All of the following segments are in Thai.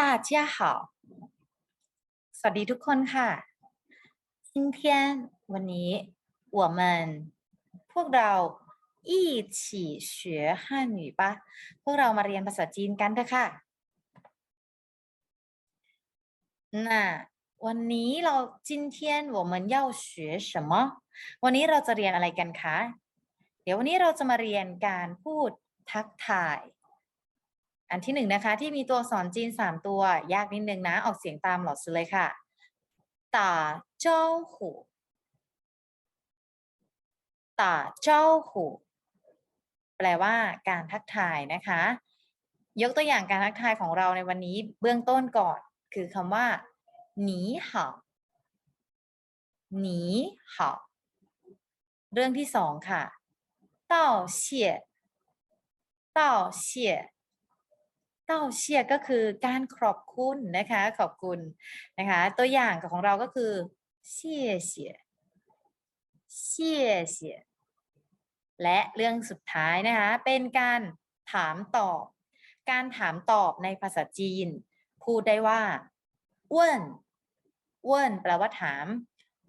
大家好สวัสดีทุกคนค่ะ今天วันนี้我们พวกเรา一起学汉语吧พวกเรามาเรียนภาษาจีนกันเถอะค่ะน่ะวันนี้เรา今天我们要学什么วันนี้เราจะเรียนอะไรกันคะ เดี๋ยววันนี้เราจะมาเรียนการพูดทักทาย อันที่หนึ่งนะคะ ที่มีตัวสอนจีนสามตัวยากนิดนึงนะ ออกเสียงตามหลอดเลยค่ะต่าเจ้าหูต่าเจ้าหูแปลว่าการทักทายนะคะ ยกตัวอย่างการทักทายของเราในวันนี้เบื้องต้นก่อน คือคำว่าหนีเห่าหนีเห่าเรื่องที่สองค่ะเต้าเสี่ยเต้าเสี่ย เต้าเชียก็คือการขอบคุณนะคะ ขอบคุณนะคะ ตัวอย่างของเราก็คือเชียเชียเชียเชียและเรื่องสุดท้ายนะคะ เป็นการถามตอบ การถามตอบในภาษาจีน พูดได้ว่าอ้วนอ้วนแปลว่าถาม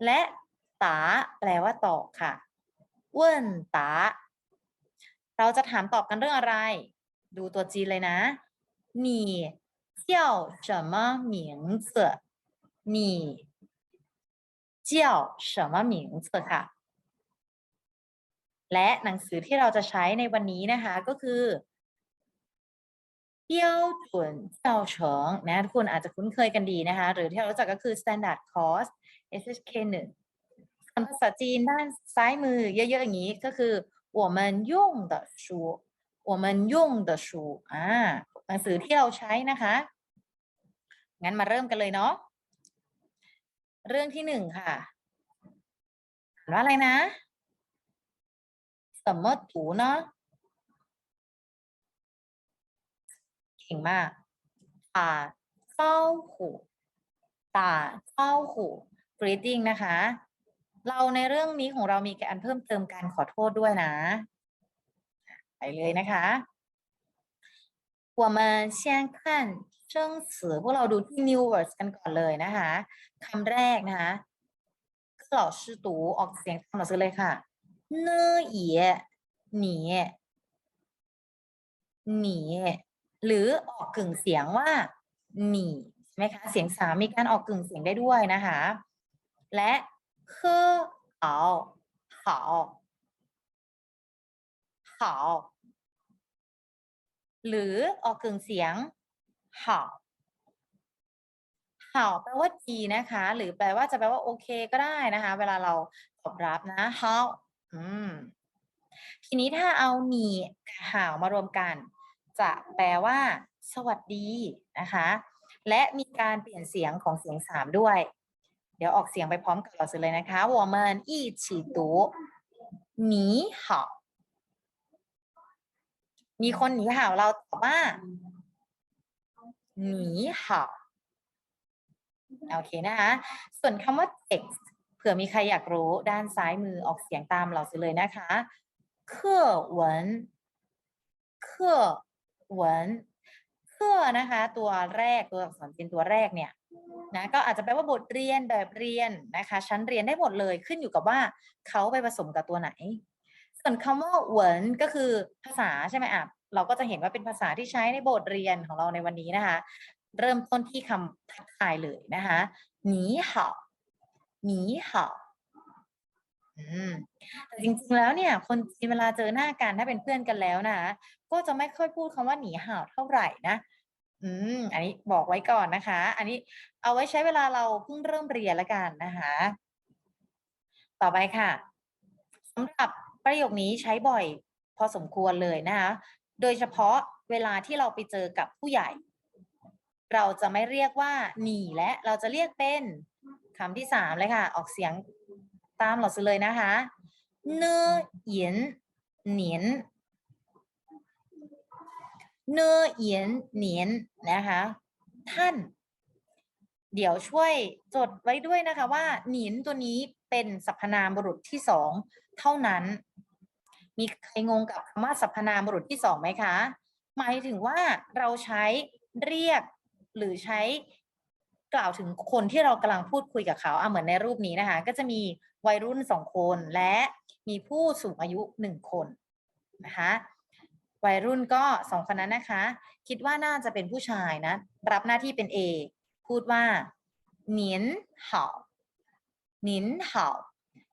และตาแปลว่าตอบค่ะอ้วนตาเราจะถามตอบกันเรื่องอะไร ดูตัวจีนเลยนะ 你叫什么名字你叫什么名字ค่ะ และหนังสือที่เราจะใช้ในวันนี้นะคะก็คือ标准教程นะทุกคนอาจจะคุ้นเคยกันดีนะคะ หรือที่เรารู้จักก็คือ standard course SHK 1ส่วนภาษาจีนด้านซ้ายมือเยอะๆอย่างนี้ก็คือ我们用的书我们用的书อ่า หนังสือที่เราใช้นะคะ งั้นมาเริ่มกันเลยเนาะ เรื่องที่หนึ่งค่ะอ่านว่าอะไรนะสมมติถูเนาะ เก่งมากตาเต้าหูตาเต้าหู greeting นะคะ เราในเรื่องนี้ของเรามีการเพิ่มเติมการขอโทษด้วยนะ ไปเลยนะคะ 我们先看生词พวกเราดูที่ new words กันก่อนเลยนะคะคำแรกนะคะคือ老师读ออกเสียงตามหนังสือเลยค่ะเนเอียหนีหนีหรือออกกึ่งเสียงว่าหนีใช่ไหมคะ เสียงสามมีการออกกึ่งเสียงได้ด้วยนะคะ และคือเอา好好 หรือออกกึ่งเสียง好好แปลว่าดีนะคะ หรือแปลว่าจะแปลว่าโอเคก็ได้นะคะ เวลาเราตอบรับนะ好อืม ทีนี้ถ้าเอาหนีกับหาวมารวมกัน จะแปลว่า สวัสดีนะคะ และมีการเปลี่ยนเสียงของเสียงสามด้วย เดี๋ยวออกเสียงไปพร้อมกับเราสิเลยนะคะ我们一起读你好 มีคนหนีห่าวเราตอบว่าหนีห่าวโอเคนะคะ ส่วนคำว่า text เผื่อมีใครอยากรู้ด้านซ้ายมือออกเสียงตามเราเลยนะคะเครื่องวนเครื่อวนเครื่องนะคะ ตัวแรกตัวอักษรจีนตัวแรกเนี่ยนะก็อาจจะแปลว่าบทเรียนแบบเรียนนะคะ ชั้นเรียนได้หมดเลยขึ้นอยู่กับว่าเขาไปผสมกับตัวไหน วนคำว่าเหวินก็คือภาษาใช่ไหมอะเราก็จะเห็นว่าเป็นภาษาที่ใช้ในบทเรียนของเราในวันนี้นะคะ เริ่มต้นที่คำทักทายเลยนะคะหนีเห่าหนีเห่าอืมแต่จริงๆแล้วเนี่ย คนจีนเวลาเจอหน้ากันถ้าเป็นเพื่อนกันแล้วนะคะก็จะไม่ค่อยพูดคำว่าหนีเห่าเท่าไหร่นะอืม อันนี้บอกไว้ก่อนนะคะ อันนี้เอาไว้ใช้เวลาเราเพิ่งเริ่มเรียนแล้วกันนะคะ ต่อไปค่ะสำหรับ ประโยคนี้ใช้บ่อยพอสมควรเลยนะคะโดยเฉพาะเวลาที่เราไปเจอกับผู้ใหญ่ เราจะไม่เรียกว่าหนีและเราจะเรียกเป็นคำที่สามเลยค่ะ ออกเสียงตามเราซื้อเลยนะคะเนเหยียนเหนียนเนเหยียนเหนียนนะคะ ท่าน เดี๋ยวช่วยจดไว้ด้วยนะคะว่าหนินตัวนี้เป็นสรรพนามบุรุษที่สอง เท่านั้น มีใครงงกับคำว่าสรรพนามบุรุษที่สองไหมคะ หมายถึงว่าเราใช้เรียกหรือใช้กล่าวถึงคนที่เรากำลังพูดคุยกับเขาอะเหมือนในรูปนี้นะคะ ก็จะมีวัยรุ่นสองคนและมีผู้สูงอายุหนึ่งคนนะคะวัยรุ่นก็สองคนนั้นนะคะ คิดว่าน่าจะเป็นผู้ชายนะ รับหน้าที่เป็น A พูดว่าหนินเห่าหนินเห่า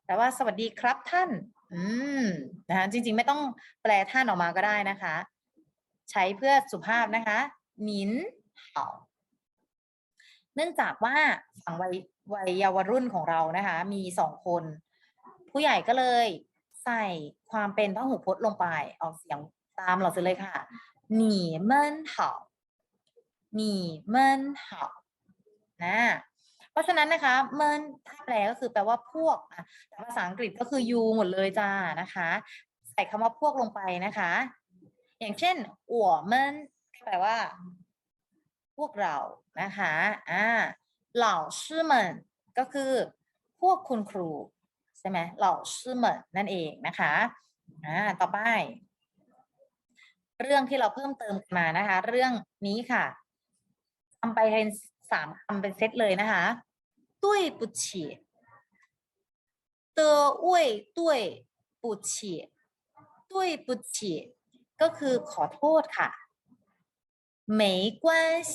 แปลว่าสวัสดีครับท่าน อืมนะคะจริง ๆ ไม่ต้องแปลท่านออกมาก็ได้นะคะ ใช้เพื่อสุภาพนะคะหนินเห่าเนื่องจากว่าฝั่งวัยวัยเยาวรุ่นของเรานะคะ มีสองคน ผู้ใหญ่ก็เลยใส่ความเป็นพหูพจน์ลงไปออกเสียงตามเราเลยค่ะหนีเมินเห่าหนีเมินเห่านะ เพราะฉะนั้นนะคะเมินถ้าแปลก็คือแปลว่าพวกแต่ภาษาอังกฤษก็คือ you หมดเลยจ้านะคะ ใส่คำว่าพวกลงไปนะคะ อย่างเช่น我们แปลว่า พวกเรานะคะอ่าเหล่าชื่อเมินก็คือพวกคุณครูใช่ไหมเหล่าชื่อเมินนั่นเองนะคะอ่าต่อไป เรื่องที่เราเพิ่มเติมมานะคะ เรื่องนี้ค่ะทำไปเป็น สามคำเป็นเซตเลยนะคะตุ้ยปุฉีเตอเว่ยตุ้ยปุฉีตุ้ยปุฉีก็คือขอโทษค่ะ没关系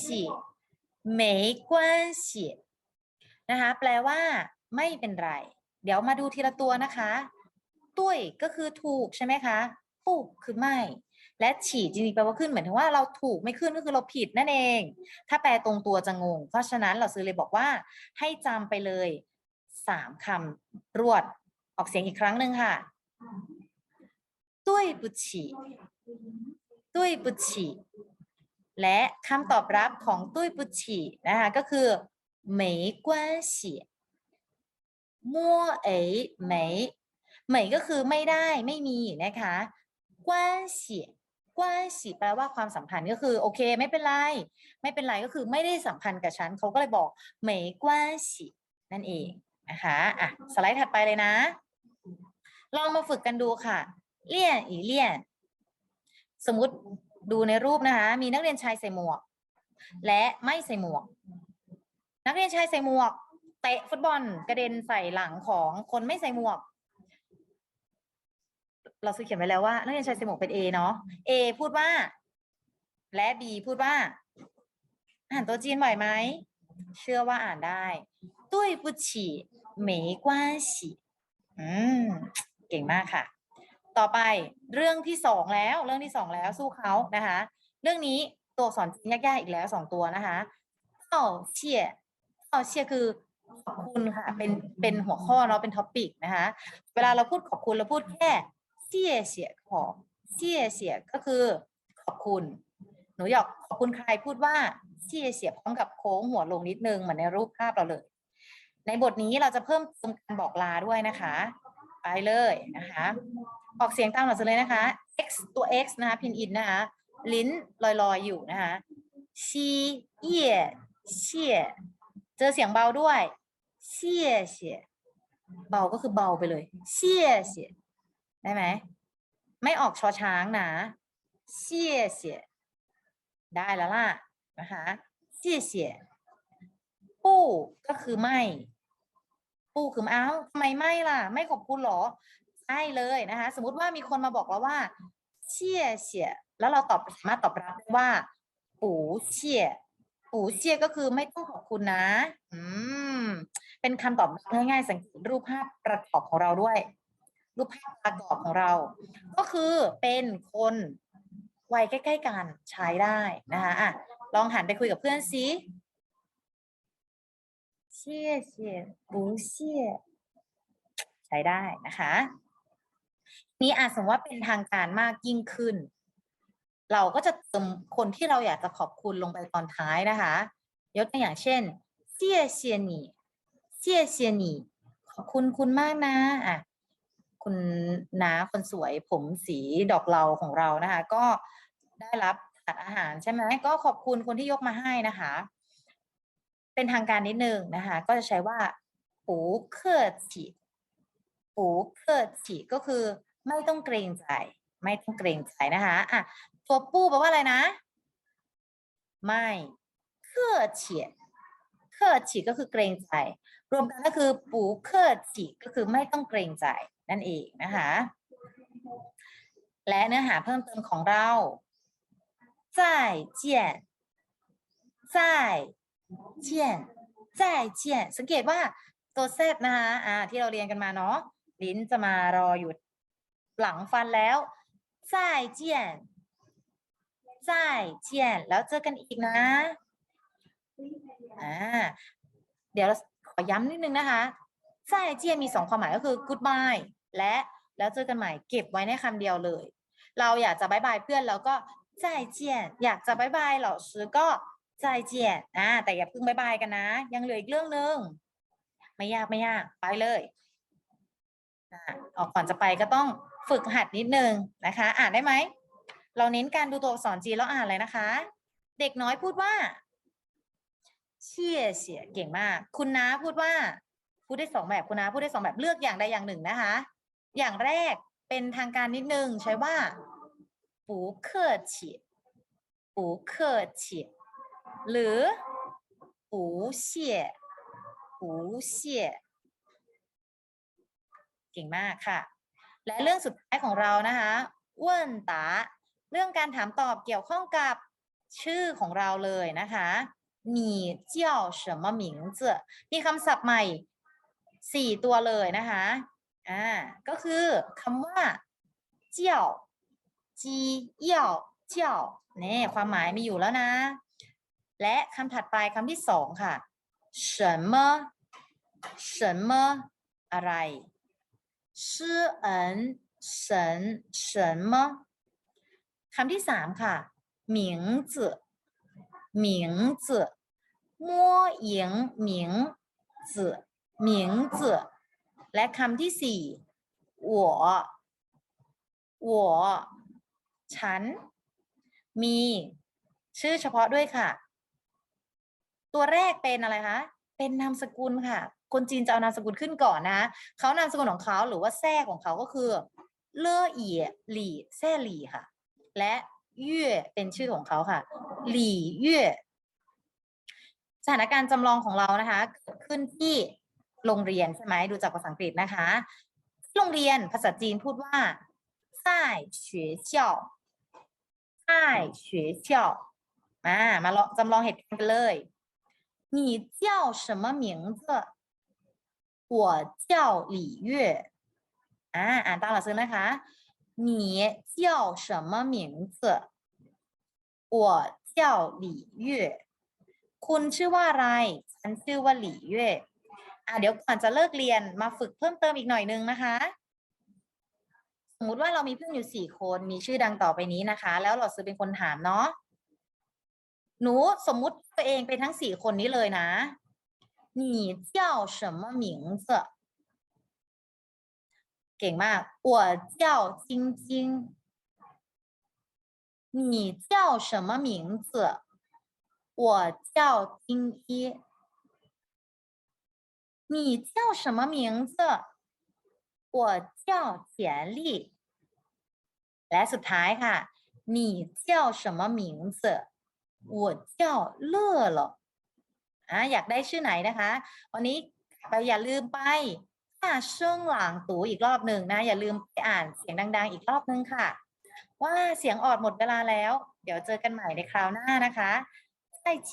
没关系นะคะ แปลว่า ไม่เป็นไร เดี๋ยวมาดูทีละตัวนะคะ ตุ้ยก็คือถูกใช่ไหมคะถูกคือไม่ และฉีจริงๆแปลว่าขึ้นเหมือนถึงว่าเราถูกไม่ขึ้นก็คือเราผิดนั่นเอง ถ้าแปลตรงตัวจะงง เพราะฉะนั้นเราซื้อเลยบอกว่า ให้จำไปเลยสามคำรวด ออกเสียงอีกครั้งหนึ่งค่ะ ตุ้ยบุฉีตุ้ยบุฉีและคำตอบรับของตุ้ยบุฉีนะคะก็คือ没关系มั่วเอ๋没เหมยก็คือไม่ได้ไม่มีนะคะกว้านเสีย กว้านสีแปลว่าความสัมพันธ์ก็คือโอเค ไม่เป็นไร ไม่เป็นไรก็คือไม่ได้สัมพันธ์กับฉันเขาก็เลยบอกเหมยกว้านสีนั่นเองนะคะอะสไลด์ถัดไปเลยนะ ลองมาฝึกกันดูค่ะ เลี่ยนอีเลี่ยน สมมติดูในรูปนะคะ มีนักเรียนชายใส่หมวก และไม่ใส่หมวก นักเรียนชายใส่หมวกเตะฟุตบอลกระเด็นใส่หลังของคนไม่ใส่หมวก เราซื้อเขียนไว้แล้วว่านักเรียนชายสมุกเป็นเอเนาะเอพูดว่า และบีพูดว่า อ่านตัวจีนบ่อยไหม เชื่อว่าอ่านได้ตุ้ยบุชีเหมยกว้านฉีอืม เก่งมากค่ะ ต่อไปเรื่องที่สองแล้ว เรื่องที่สองแล้วสู้เขานะคะ เรื่องนี้ตัวสอนยากๆอีกแล้วสองตัวนะคะเต่าเชี่ยเต่าเชี่ยคือขอบคุณค่ะ เป็นเป็นหัวข้อเนาะเป็นท็อปิกนะคะ เวลาเราพูดขอบคุณเราพูดแค่ เชี่ยเสียขอเชี่ยเสียก็คือขอบคุณ หนูอยากขอบคุณใครพูดว่าเชี่ยเสียพร้อมกับโค้งหัวลงนิดนึงเหมือนในรูปภาพเราเลย ในบทนี้เราจะเพิ่มเติมการบอกลาด้วยนะคะ ไปเลยนะคะ ออกเสียงตามหลักสูตรเลยนะคะ x ตัว x นะคะพินอินนะคะลิ้นลอยๆอยู่นะคะชีเย่เชี่ยเจอเสียงเบาด้วยเชี่ยเชี่ยเบาก็คือเบาไปเลยเชี่ยเชี่ย ได้ไหม ไม่ออกชอช้างนะเชี่ยเชี่ยได้แล้วล่ะนะคะเชี่ยเชี่ยปู้ก็คือไม่ ปู้คืออ้าวทำไมไม่ล่ะ ไม่ขอบคุณหรอใช่เลยนะคะ สมมติว่ามีคนมาบอกเราว่าเชี่ยเชี่ยแล้วเราตอบสามารถตอบรับได้ว่า ปูเชี่ยปูเชี่ยก็คือไม่ต้องขอบคุณนะ อืม เป็นคำตอบง่ายๆ สังเกตรูปภาพประกอบของเราด้วย รูปภาพประกอบของเรา ก็คือเป็นคนวัยใกล้ ๆ กันใช้ได้นะคะอะลองหันไปคุยกับเพื่อนซิเชี่ยเชี่ยปูเชี่ยใช้ได้นะคะ นี้อาจสมว่าเป็นทางการมากยิ่งขึ้น เราก็จะเติมคนที่เราอยากจะขอบคุณลงไปตอนท้ายนะคะยกตัวอย่างเช่นเซี่ยเซียหนี่เซี่ยเซียหนี่ขอบคุณคุณมากนะอะ คุณน้าคนสวยผมสีดอกเหลาของเรานะคะ ก็ได้รับถาดอาหารใช่ไหมก็ขอบคุณคนที่ยกมาให้นะคะ เป็นทางการนิดนึงนะคะ ก็จะใช้ว่าปูเคอฉีปูเคอฉีก็คือไม่ต้องเกรงใจ ไม่ต้องเกรงใจนะคะอะตัวปูแปลว่าอะไรนะ ไม่เคอฉีเคอฉีก็คือเกรงใจ รวมกันก็คือปูเคอฉีก็คือไม่ต้องเกรงใจ นั่นเองนะคะ และเนื้อหาเพิ่มเติมของเรา再见再见再见สังเกตว่าตัวแซดนะคะอ่า ที่เราเรียนกันมาเนาะลิ้นจะมารออยู่หลังฟันแล้ว再见再见แล้วเจอกันอีกนะ อ่า เดี๋ยวเราขอย้ำนิดนึงนะคะ再见มีสองความหมายก็คือ goodbye และแล้วเจอกันใหม่เก็บไว้ในคำเดียวเลย เราอยากจะบายบายเพื่อนเราก็ใจเจียนอยากจะบายบายเหล่าซื้อก็ใจเจียนอ่าแต่อย่าเพิ่งบายบายกันนะ ยังเหลืออีกเรื่องหนึ่งไม่ยากไม่ยากไปเลยออกก่อนจะไปก็ต้องฝึกหัดนิดนึงนะคะ อ่านได้ไหม เราเน้นการดูตัวอักษรจีแล้วอ่านเลยนะคะ เด็กน้อยพูดว่าเชี่ยเสียเก่งมาก คุณน้าพูดว่า พูดได้สองแบบคุณน้าพูดได้สองแบบเลือกอย่างใดอย่างหนึ่งนะคะ อย่างแรกเป็นทางการนิดนึงใช้ว่าปูเคฉีปูเคฉีหรือปูเสีปูเสีเก่งมากค่ะ และเรื่องสุดท้ายของเรานะคะเว่นตาเรื่องการถามตอบเกี่ยวข้องกับชื่อของเราเลยนะคะหนีเจ้าเฉมหมิงเจอมีคำศัพท์ใหม่สี่ตัวเลยนะคะ อ่า ก็คือคำว่า เจ้า จีเย่าเจ้าเนี่ยความหมายมีอยู่แล้วนะ และคำถัดไปคำที่สองค่ะ什么什么อะไร诗恩神什么คำที่สามค่ะ名字名字摸影名字名字 และคำที่สี่我我ฉัน มี ชื่อเฉพาะด้วยค่ะ ตัวแรกเป็นอะไรคะ เป็นนามสกุลค่ะ คนจีนจะเอานามสกุลขึ้นก่อนนะเขานามสกุลของเขาหรือว่าแท้ของเขาก็คือ เล่อเอียหลี่แท้หลี่ค่ะ และเย่เป็นชื่อของเขาค่ะ หลี่เย่สถานการณ์จำลองของเรานะคะ ขึ้นที่ โรงเรียนใช่ไหมดูจากภาษาอังกฤษนะคะ โรงเรียนภาษาจีนพูดว่า在学校在学校มามาลองจำลองเหตุการณ์กันเลย你叫什么名字我叫李月อ่าอ่านตามหลักซื้อนะคะ你叫什么名字我叫李月คุณชื่อว่าอะไร ฉันชื่อว่าหลี่เย่ อ่ะเดี๋ยวก่อนจะเลิกเรียนมาฝึกเพิ่มเติมอีกหน่อยนึงนะคะ สมมุติว่าเรามีเพื่อนอยู่สี่คนมีชื่อดังต่อไปนี้นะคะ แล้วเราซื้อเป็นคนถามเนาะหนูสมมุติตัวเองเป็นทั้งสี่คนนี้เลยนะ你叫什么名字เก่งมาก我叫晶晶你叫什么名字我叫丁一 你叫什么名字我叫田丽และสุดท้ายค่ะ你叫什么名字我叫乐乐อ่ะอยากได้ชื่อไหนนะคะ วันนี้ไปอย่าลืมไปอ่าเชิงหลางตูอีกรอบหนึ่งนะ อย่าลืมไปอ่านเสียงดัง ๆ อีกรอบนึงค่ะ ว่าเสียงออดหมดเวลาแล้ว เดี๋ยวเจอกันใหม่ในคราวหน้านะคะ再见